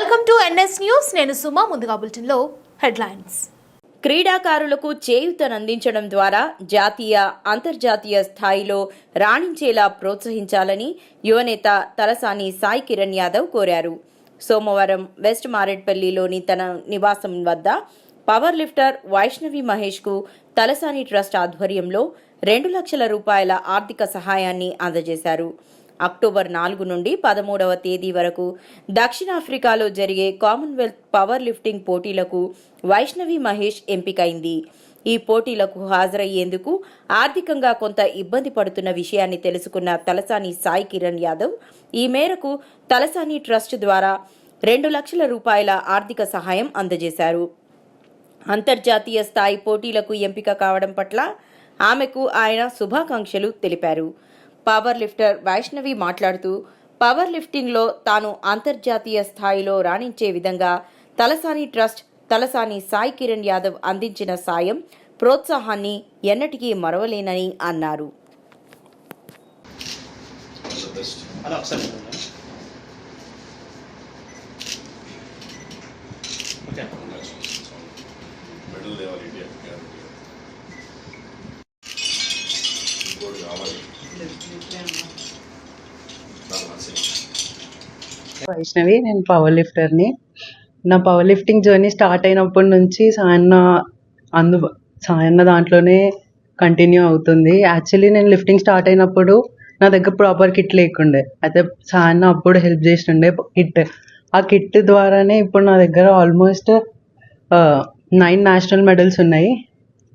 Welcome to NS news. నేను సుమా ముందుగా బులెటిన్లో హెడ్లైన్స్. క్రీడాకారులకు చేయూతనందించడం ద్వారా జాతీయ అంతర్జాతీయ స్థాయిలో రాణించేలా ప్రోత్సహించాలని యువనేత తలసాని సాయి కిరణ్ యాదవ్ కోరారు. సోమవారం వెస్ట్ మారేడ్పల్లిలోని తన నివాసం వద్ద పవర్ లిఫ్టర్ వైష్ణవి మహేష్కు తలసాని ట్రస్ట్ ఆధ్వర్యంలో రెండు లక్షల రూపాయల ఆర్థిక సహాయాన్ని అందజేశారు. అక్టోబర్ నాలుగు నుండి పదమూడవ తేదీ వరకు దక్షిణాఫ్రికాలో జరిగే కామన్వెల్త్ పవర్ లిఫ్టింగ్ పోటీలకు వైష్ణవి మహేష్ ఎంపికైంది. ఈ పోటీలకు హాజరయ్యేందుకు ఆర్థికంగా కొంత ఇబ్బంది పడుతున్న విషయాన్ని తెలుసుకున్న తలసాని సాయి కిరణ్ యాదవ్ ఈ మేరకు తలసాని ట్రస్ట్ ద్వారా రెండు లక్షల రూపాయల ఆర్థిక సహాయం అందజేశారు. అంతర్జాతీయ స్థాయి పోటీలకు ఎంపిక కావడం పట్ల ఆమెకు ఆయన శుభాకాంక్షలు తెలిపారు. పవర్ లిఫ్టర్ వైష్ణవి మాట్లాడుతూ పవర్ లిఫ్టింగ్లో తాను అంతర్జాతీయ స్థాయిలో రాణించే విధంగా తలసాని ట్రస్ట్ తలసాని సాయి కిరణ్ యాదవ్ అందించిన సాయం ప్రోత్సాహాన్ని ఎన్నటికీ మరవలేనని అన్నారు. వైష్ణవి నేను పవర్ లిఫ్టర్ని నా పవర్ లిఫ్టింగ్ జర్నీ స్టార్ట్ అయినప్పటి నుంచి సాయన్న అందు సాయన్న దాంట్లోనే కంటిన్యూ అవుతుంది. యాక్చువల్లీ నేను లిఫ్టింగ్ స్టార్ట్ అయినప్పుడు నా దగ్గర ప్రాపర్ కిట్ లేకుండే. అయితే సాయన్న అప్పుడు హెల్ప్ చేసిండే కిట్ ఆ కిట్ ద్వారానే ఇప్పుడు నా దగ్గర ఆల్మోస్ట్ నైన్ నేషనల్ మెడల్స్ ఉన్నాయి.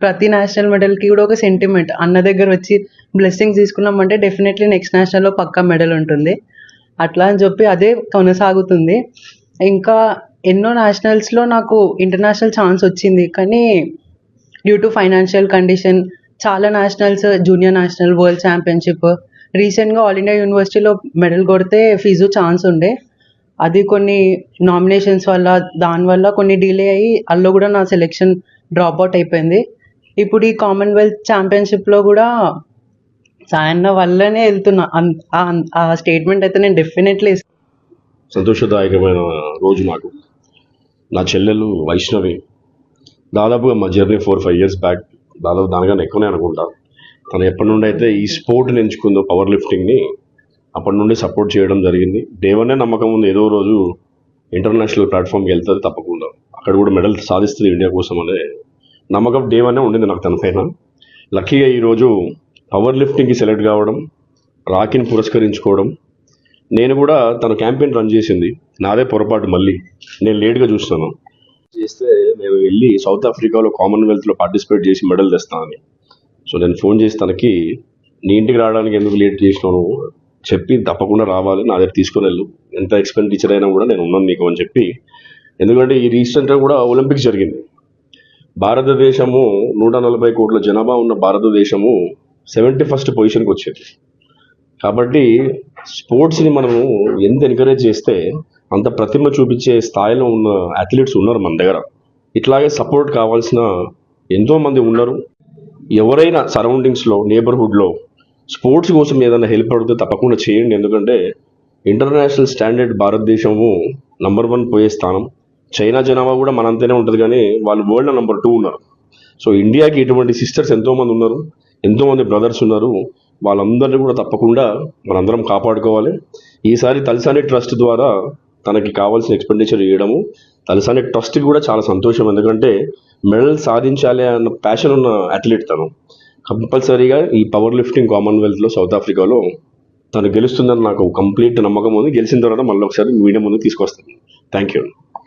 ప్రతి నేషనల్ మెడల్కి కూడా ఒక సెంటిమెంట్ అన్న దగ్గర వచ్చి బ్లెస్సింగ్స్ తీసుకున్నామంటే డెఫినెట్లీ నెక్స్ట్ నేషనల్లో పక్కా మెడల్ ఉంటుంది. అట్లా అని చెప్పి అదే కొనసాగుతుంది. ఇంకా ఎన్నో నేషనల్స్లో నాకు ఇంటర్నేషనల్ ఛాన్స్ వచ్చింది. కానీ డ్యూ టు ఫైనాన్షియల్ కండిషన్ చాలా nationals junior national world championship రీసెంట్గా ఆల్ ఇండియా యూనివర్సిటీలో మెడల్ కొడితే ఫీజు ఛాన్స్ ఉండే. అది కొన్ని నామినేషన్స్ వల్ల దానివల్ల కొన్ని డిలే అయ్యి అందులో కూడా నా సెలెక్షన్ డ్రాప్ అవుట్ అయిపోయింది. ఇప్పుడు ఈ కామన్వెల్త్ ఛాంపియన్షిప్లో కూడా సాయన్న వల్లనే వెళ్తున్నా. అన్- ఆ- ఆ స్టేట్మెంట్ అయితే నేను డెఫినెట్లీ సంతోషదాయకమైన రోజు నాకు నా చెల్లెలు వైష్ణవి దాదాపుగా మా journey four five years back దాదాపు దానికన్నా ఎక్కువనే అనుకుంటా. తను ఎప్పటి నుండి అయితే ఈ స్పోర్ట్ని ఎంచుకుందో పవర్ లిఫ్టింగ్ని అప్పటి నుండి సపోర్ట్ చేయడం జరిగింది. డే వన్నే నమ్మకం ఉంది ఏదో రోజు ఇంటర్నేషనల్ ప్లాట్ఫామ్కి వెళ్తుంది తప్పకుండా. అక్కడ కూడా మెడల్ సాధిస్తుంది ఇండియా కోసం అనే నమ్మకం డే వన్నే ఉండింది నాకు తన పైన. లక్కీగా ఈరోజు పవర్ లిఫ్టింగ్కి సెలెక్ట్ కావడం రాకిని పురస్కరించుకోవడం. నేను కూడా తన క్యాంపెయిన్ రన్ చేసింది. నాదే పొరపాటు మళ్ళీ. నేను లేట్గా చూస్తాను చేస్తే మేము వెళ్ళి సౌత్ ఆఫ్రికాలో కామన్వెల్త్లో పార్టిసిపేట్ చేసి మెడల్ తెస్తామని. సో నేను ఫోన్ చేసి తనకి నీ ఇంటికి రావడానికి ఎందుకు లేట్ చేసినాను చెప్పి తప్పకుండా రావాలి. నా దగ్గర తీసుకుని వెళ్ళు. ఎంత ఎక్స్పెండిచర్ అయినా కూడా నేను ఉన్నాను నీకు అని చెప్పి. ఎందుకంటే ఈ రీసెంట్గా కూడా ఒలింపిక్స్ జరిగింది. భారతదేశము నూట నలభై కోట్ల జనాభా ఉన్న భారతదేశము సెవెంటీ ఫస్ట్ పొజిషన్కి వచ్చింది. కాబట్టి స్పోర్ట్స్ని మనము ఎంత ఎంకరేజ్ చేస్తే అంత ప్రతిమ చూపించే స్థాయిలో ఉన్న అథ్లీట్స్ ఉన్నారు మన దగ్గర. ఇట్లాగే సపోర్ట్ కావాల్సిన ఎంతోమంది ఉన్నారు. ఎవరైనా సరౌండింగ్స్లో నేబర్హుడ్లో స్పోర్ట్స్ కోసం ఏదైనా హెల్ప్ అడిగితే తప్పకుండా చేయండి. ఎందుకంటే ఇంటర్నేషనల్ స్టాండర్డ్ భారతదేశము నంబర్ వన్ పోయే స్థానం. చైనా జనాభా కూడా మనంతనే ఉంటుంది కానీ వాళ్ళు వరల్డ్ నెంబర్ టూ ఉన్నారు. సో ఇండియాకి ఇటువంటి సిస్టర్స్ ఎంతోమంది ఉన్నారు ఎంతోమంది బ్రదర్స్ ఉన్నారు వాళ్ళందరినీ కూడా తప్పకుండా మనందరం కాపాడుకోవాలి. ఈసారి తలసాని ట్రస్ట్ ద్వారా తనకి కావాల్సిన ఎక్స్పెండిచర్ ఇవ్వడము తలసాని ట్రస్ట్కి కూడా చాలా సంతోషం. ఎందుకంటే మెడల్ సాధించాలి అన్న ప్యాషన్ ఉన్న అథ్లెట్ తను. కంపల్సరీగా ఈ పవర్ లిఫ్టింగ్ కామన్వెల్త్లో సౌత్ ఆఫ్రికాలో తను గెలుస్తుందని నాకు కంప్లీట్ నమ్మకం ఉంది. గెలిచిన తర్వాత మళ్ళీ ఒకసారి మీడియా ముందు తీసుకొస్తాను. Thank you